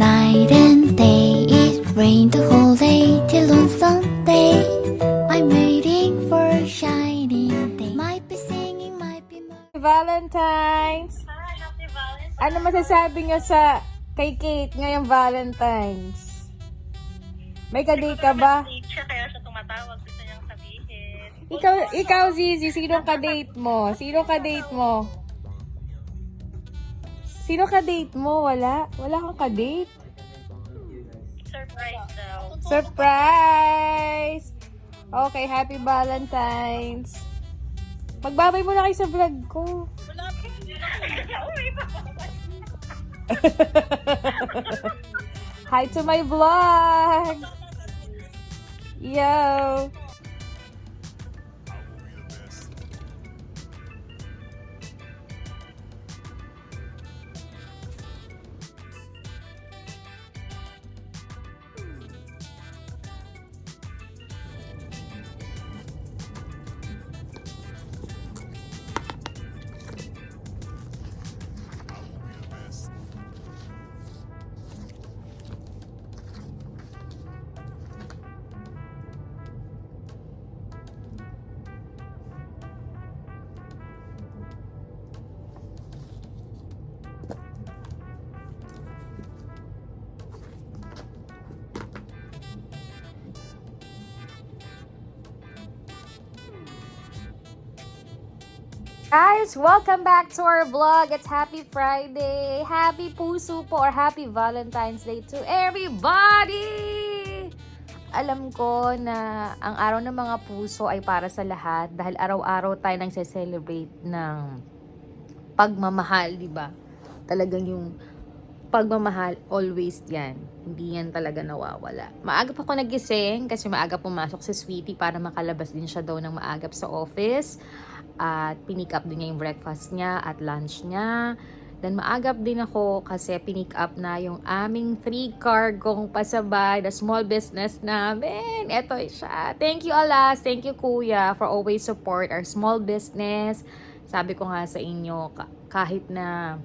night and day. It rained the whole day till on Sunday. I'm waiting for a shining day. Might be singing, might be. Valentine's! Hi, happy Valentine's. Ano masasabi niyo sa kay Kate ngayong Valentine's? May kadate ka ba? Kaya siya tumatawag. Gusto niyang sabihin. Ikaw, ikaw Zizi, sinong ka-date mo? Sino ka-date mo? Sino ka-date mo? Wala? Wala kang ka-date? Surprise daw. Surprise! Okay, happy Valentine's! Magbabay muna kayo sa vlog ko. Wala pa. Uwi pa. Hi to my vlog! Yo! Guys, welcome back to our vlog. It's Happy Friday. Happy Puso po or Happy Valentine's Day to everybody! Alam ko na ang araw ng mga puso ay para sa lahat dahil araw-araw tayo nang celebrate ng pagmamahal, di ba? Talagang yung pagmamahal, always yan. Hindi yan talaga nawawala. Maaga pa ako nagising kasi maaga pumasok si Sweetie para makalabas din siya daw ng maagap sa office. At pinick up din niya yung breakfast niya at lunch niya. Then maagap din ako kasi pinick up na yung aming three cargong pasabay, the small business namin. Ito siya. Thank you Alas, thank you Kuya for always support our small business. Sabi ko nga sa inyo, ka- kahit na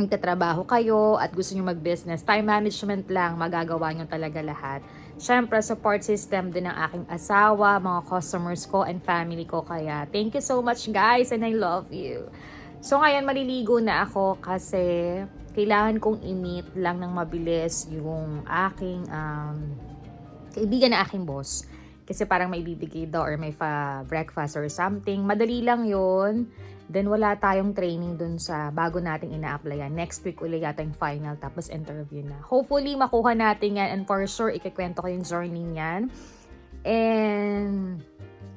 nagtatrabaho kayo at gusto nyo mag-business, time management lang, magagawa nyo talaga lahat. Siyempre, support system din ng aking asawa, mga customers ko, and family ko. Kaya, thank you so much guys and I love you. So, ngayon, maliligo na ako kasi kailangan kong init lang ng mabilis yung aking um, kaibigan na aking boss. Kasi parang may bibigay daw or may fa breakfast or something. Madali lang yon Then wala tayong training dun sa bago nating ina-applyan. Next week ulit yata yung final tapos interview na. Hopefully makuha natin yan and for sure ikikwento ko yung journey niyan. And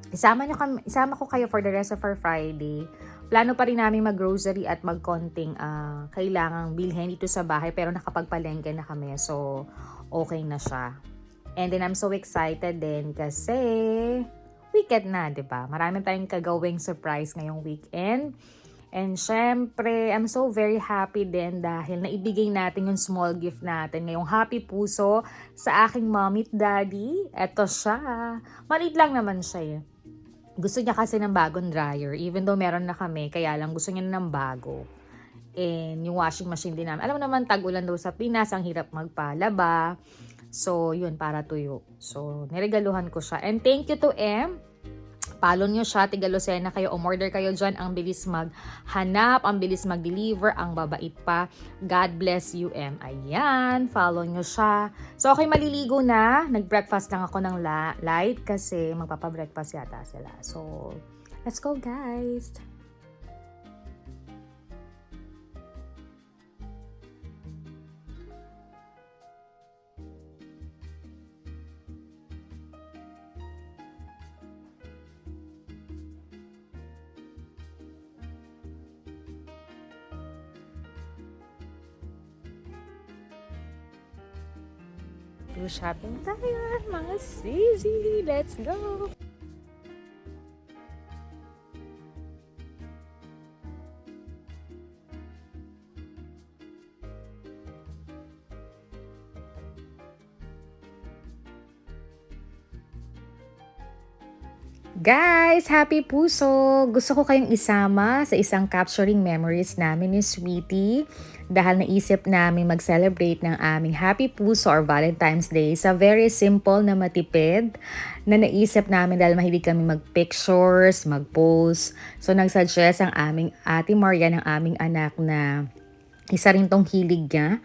isama, niyo kami, isama ko kayo for the rest of our Friday. Plano pa rin namin mag-grocery at mag-konting ah, kailangang bilhin dito sa bahay pero nakapagpalengke na kami. So, okay na siya. And then I'm so excited din kasi weekend na, 'di ba? Marami tayong kagawing surprise ngayong weekend. And syempre, I'm so very happy din dahil naibigay natin yung small gift natin ngayong happy puso sa aking mommy at daddy. Eto siya. Maliit lang naman siya eh. Gusto niya kasi ng bagong dryer. Even though meron na kami, kaya lang gusto niya ng bago. And yung washing machine din namin. Alam naman, tag-ulan daw sa Pinas, ang hirap magpalaba. So, yun, para tuyo. So, niregaluhan ko siya. And thank you to M. Follow nyo siya, tiga Lucena kayo, umorder kayo dyan. Ang bilis maghanap, ang bilis mag-deliver, ang babait pa. God bless you, M. Ayan, follow nyo siya. So, okay, maliligo na. Nag-breakfast lang ako ng la- light kasi magpapa-breakfast yata sila. So, let's go, guys. Do shopping tayo, mga sisi. Let's go! Guys, happy puso! Gusto ko kayong isama sa isang capturing memories namin ni Sweetie dahil naisip namin mag-celebrate ng aming Happy Puso or Valentine's Day sa very simple na matipid na naisip namin dahil mahilig kami mag-pictures, mag-post. So nag-suggest ang aming ate Maria ng aming anak na isa rin tong hilig niya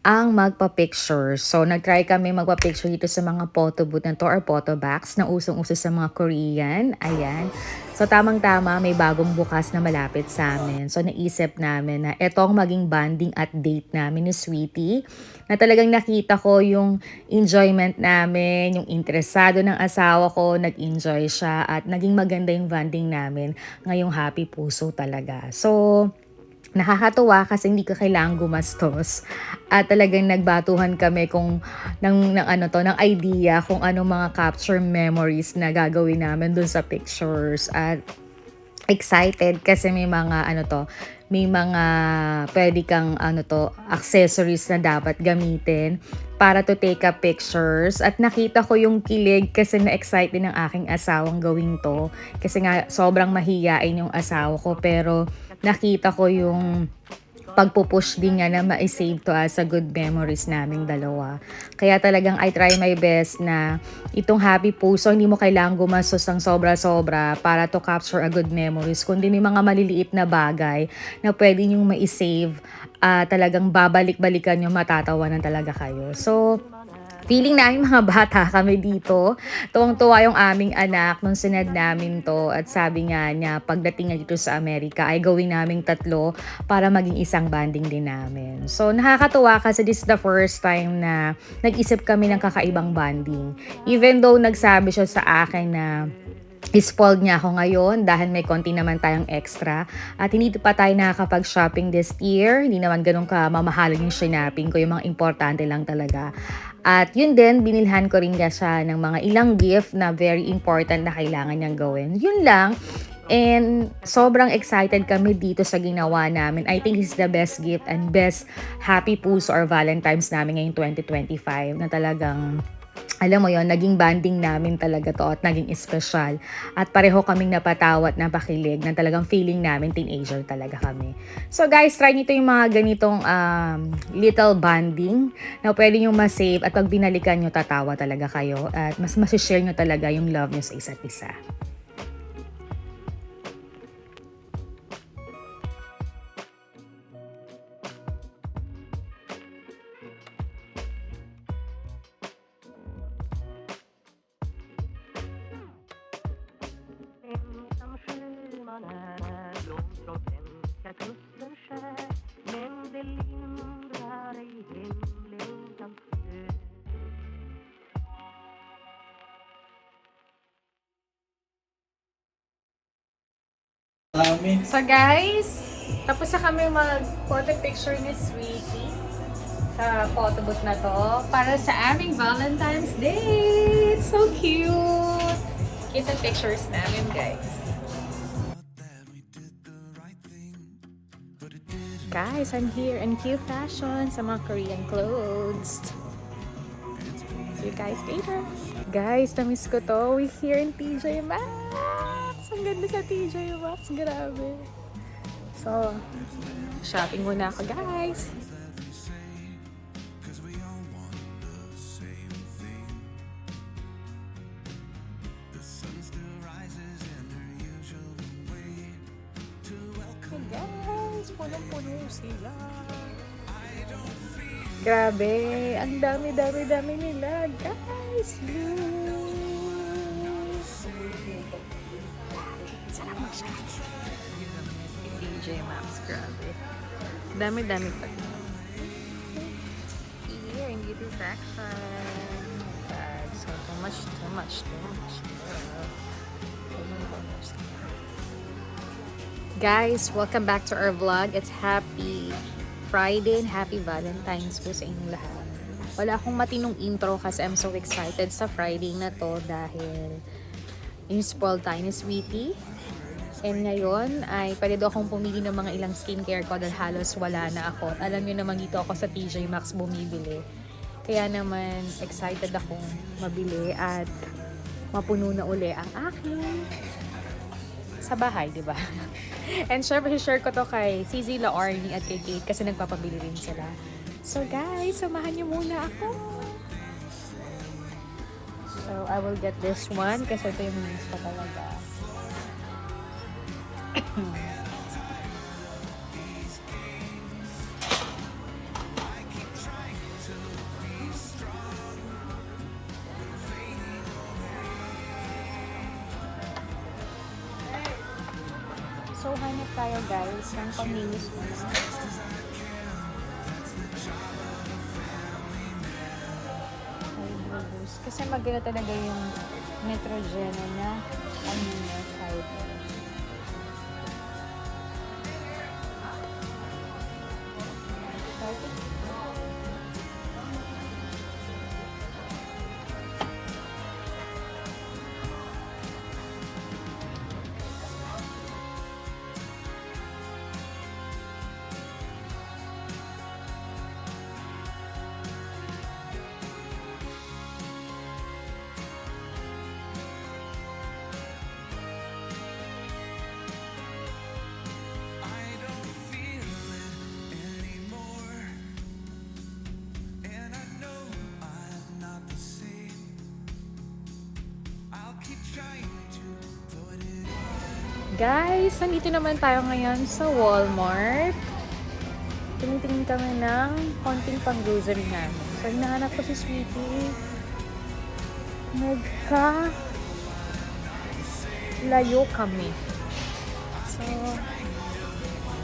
ang magpa-picture. So, nag-try kami magpa-picture dito sa mga photo booth na to or photo box na usong-uso sa mga Korean. Ayan. So, tamang-tama, may bagong bukas na malapit sa amin. So, naisip namin na etong maging banding at date namin ni Sweetie na talagang nakita ko yung enjoyment namin, yung interesado ng asawa ko, nag-enjoy siya at naging maganda yung banding namin ngayong happy puso talaga. So, nakakatuwa kasi hindi ka kailangang gumastos. At talagang nagbatuhan kami kung ng, ng ano to ng idea kung ano mga capture memories na gagawin namin dun sa pictures. At excited kasi may mga ano to may mga pwede kang ano to accessories na dapat gamitin para to take up pictures. At nakita ko yung kilig kasi na-excite din ng aking asawang gawin to. Kasi nga sobrang mahiyain yung asawa ko. Pero nakita ko yung pagpupush din niya na ma-save to as a good memories naming dalawa. Kaya talagang I try my best na itong happy puso, hindi mo kailangang gumastos ng sobra-sobra para to capture a good memories, kundi may mga maliliit na bagay na pwede niyong ma-save, ah, talagang babalik-balikan nyo, matatawanan talaga kayo. So, Feeling namin mga bata kami dito. Tuwang-tuwa yung aming anak nung sinad namin to at sabi nga niya pagdating niya dito sa Amerika ay gawin naming tatlo para maging isang banding din namin. So nakakatuwa kasi this is the first time na nag-isip kami ng kakaibang banding. Even though nagsabi siya sa akin na spoiled niya ako ngayon dahil may konti naman tayong extra. At hindi pa tayo nakakapag-shopping this year. Hindi naman ganun ka mamahalin yung shopping ko. Yung mga importante lang talaga. At yun din, binilhan ko rin siya ng mga ilang gift na very important na kailangan niyang gawin. Yun lang. And sobrang excited kami dito sa ginawa namin. I think is the best gift and best happy puso or Valentine's namin ngayong 2025 na talagang alam mo yon naging banding namin talaga to at naging espesyal. At pareho kaming napatawat, napakilig, na talagang feeling namin teenager talaga kami. So guys, try nito yung mga ganitong um, little banding na pwede nyo masave at pag binalikan nyo, tatawa talaga kayo. At mas masishare nyo talaga yung love nyo sa isa't isa. So guys, tapos na kami mag-photo picture ni Sweetie sa photo booth na to para sa aming Valentine's Day. It's so cute! Kita pictures namin guys. Guys, I'm here in Q Fashion sa mga Korean clothes. See you guys later. Guys, na-miss ko to. We here in TJ Maxx. Ang ganda sa TJ Maxx. Grabe. So, shopping muna ako, guys. Hey guys, punong-puno sila. Grabe, ang dami-dami-dami nila, guys. Look. Grabe. Dami-dami pa. Here in beauty section. God, so too much, too much, too much. Guys, welcome back to our vlog. It's happy Friday and happy Valentine's po sa inyong lahat. Wala akong matinong intro kasi I'm so excited sa Friday na to dahil in-spoil tayo ni Sweetie. And ngayon ay pwede daw akong pumili ng mga ilang skincare ko dahil halos wala na ako. Alam nyo naman dito ako sa TJ Maxx bumibili. Kaya naman excited akong mabili at mapuno na uli ang aking sa bahay, di ba? And syempre, share ko to kay CZ Laorni at kay Kate kasi nagpapabili rin sila. So guys, samahan niyo muna ako. So, I will get this one kasi ito yung miss ko talaga. So, hanap tayo guys ng panglinis. Hydroboost. Kasi maganda talaga yung Neutrogena na amino fibers. Guys, nandito naman tayo ngayon sa Walmart. Tinitingin kami ng konting pang-grocery namin. So, hinahanap ko si Sweetie. Nagka layo kami. So,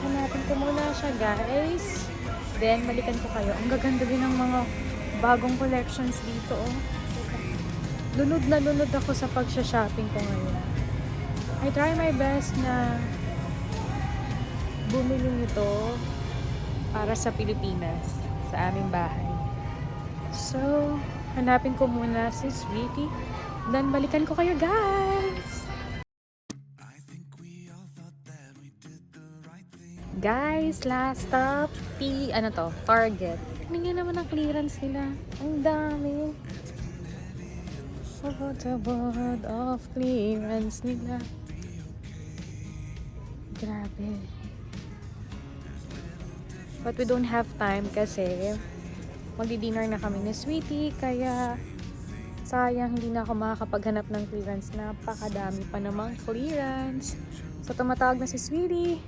hanapin ko muna siya, guys. Then, balikan ko kayo. Ang gaganda din ng mga bagong collections dito, oh. Lunod na lunod ako sa pagsha-shopping ko ngayon. I try my best na bumili nito para sa Pilipinas, sa aming bahay. So, hanapin ko muna si Sweetie. Then, balikan ko kayo, guys! Guys, last stop, P, ano to, Target. Tingnan naman ang clearance nila. Ang dami. Sabot-sabot of clearance nila. Grabe. But we don't have time kasi magdi-dinner na kami ni Sweetie kaya sayang hindi na ako makakapaghanap ng clearance. Napakadami pa namang clearance. So tumatawag na si Sweetie.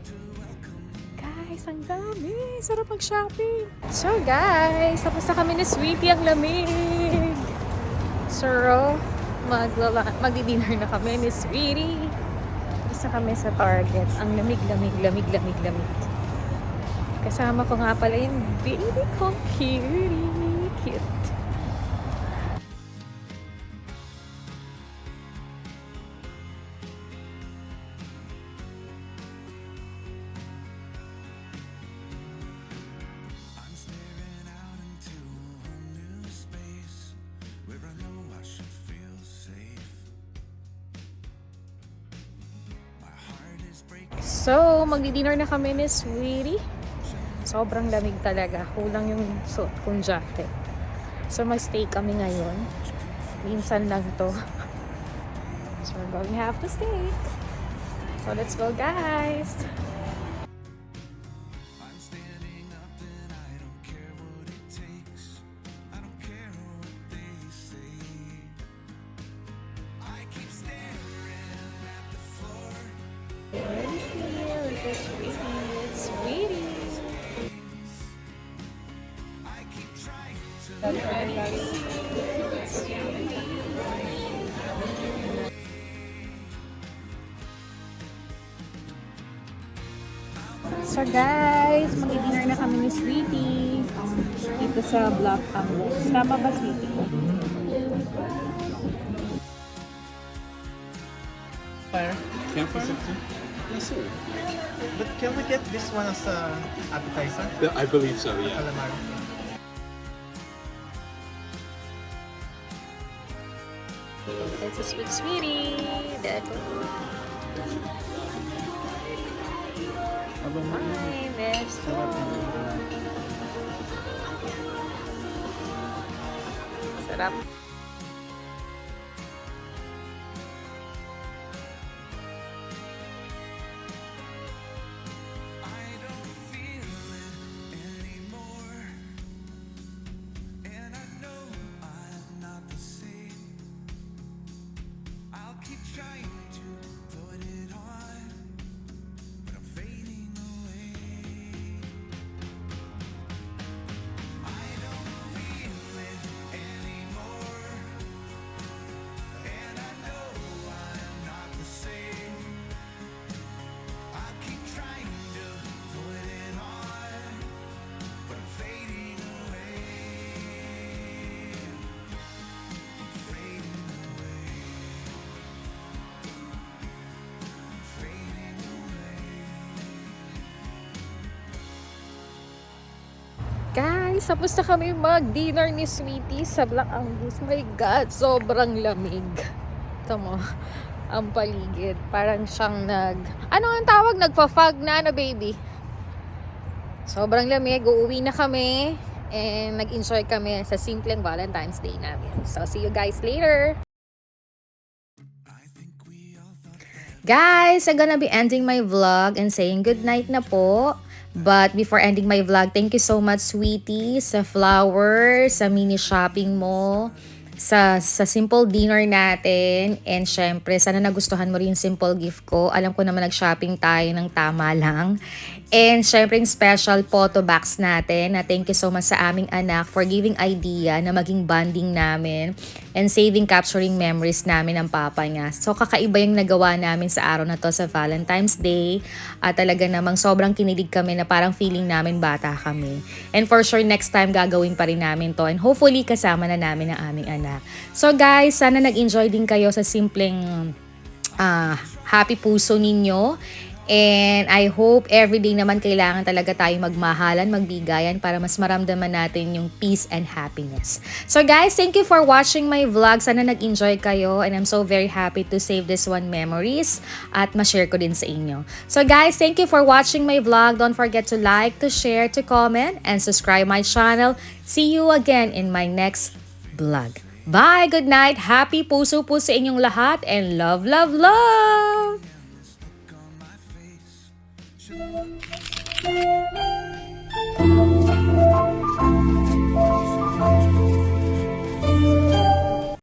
Guys, ang dami! Sarap mag-shopping! So guys, tapos na kami ni Sweetie ang lamig! Maglala magdi-dinner na kami ni Sweetie. Na kami sa Target. Ang lamig, lamig, lamig, lamig, lamig. Kasama ko nga pala yung baby kong cutie. So, magdi-dinner na kami ni Sweetie. Sobrang lamig talaga. Kulang yung suot kong jacket. So, mag-stay kami ngayon. Minsan lang to. So, we're going to have to stay. So, let's go, guys! So guys, mag-dinner na kami ni Sweetie. Dito sa Black Angus. Tama ba, Sweetie? Fire? Campfire? Yes, sir. But can we get this one as a appetizer? I believe so, yeah. Calamari. Is with Sweetie. Dito. Hi, Miss. Sarap. Guys, tapos na kami mag-dinner ni Sweetie sa Black Angus. My God, sobrang lamig. Ito mo, ang paligid. Parang siyang nag... Ano ang tawag? Nagpa-fog na ano, baby? Sobrang lamig. Uuwi na kami. And nag-enjoy kami sa simpleng Valentine's Day namin. So, see you guys later! Guys, I'm gonna be ending my vlog and saying good night na po. But before ending my vlog, thank you so much, sweetie, sa flowers, sa mini shopping mo, sa, sa simple dinner natin. And syempre, sana nagustuhan mo rin yung simple gift ko. Alam ko naman nag-shopping tayo ng tama lang. And syempre, special photo box natin na thank you so much sa aming anak for giving idea na maging bonding namin and saving capturing memories namin ng papa niya. So kakaiba yung nagawa namin sa araw na to sa Valentine's Day at talaga namang sobrang kinilig kami na parang feeling namin bata kami. And for sure next time gagawin pa rin namin to and hopefully kasama na namin ang aming anak. So guys, sana nag-enjoy din kayo sa simpleng ah, happy puso ninyo. And I hope everyday naman kailangan talaga tayo magmahalan, magbigayan para mas maramdaman natin yung peace and happiness. So guys, thank you for watching my vlog. Sana nag-enjoy kayo and I'm so very happy to save this one memories at ma-share ko din sa inyo. So guys, thank you for watching my vlog. Don't forget to like, to share, to comment, and subscribe my channel. See you again in my next vlog. Bye! Good night! Happy puso po sa inyong lahat and love, love, love! Música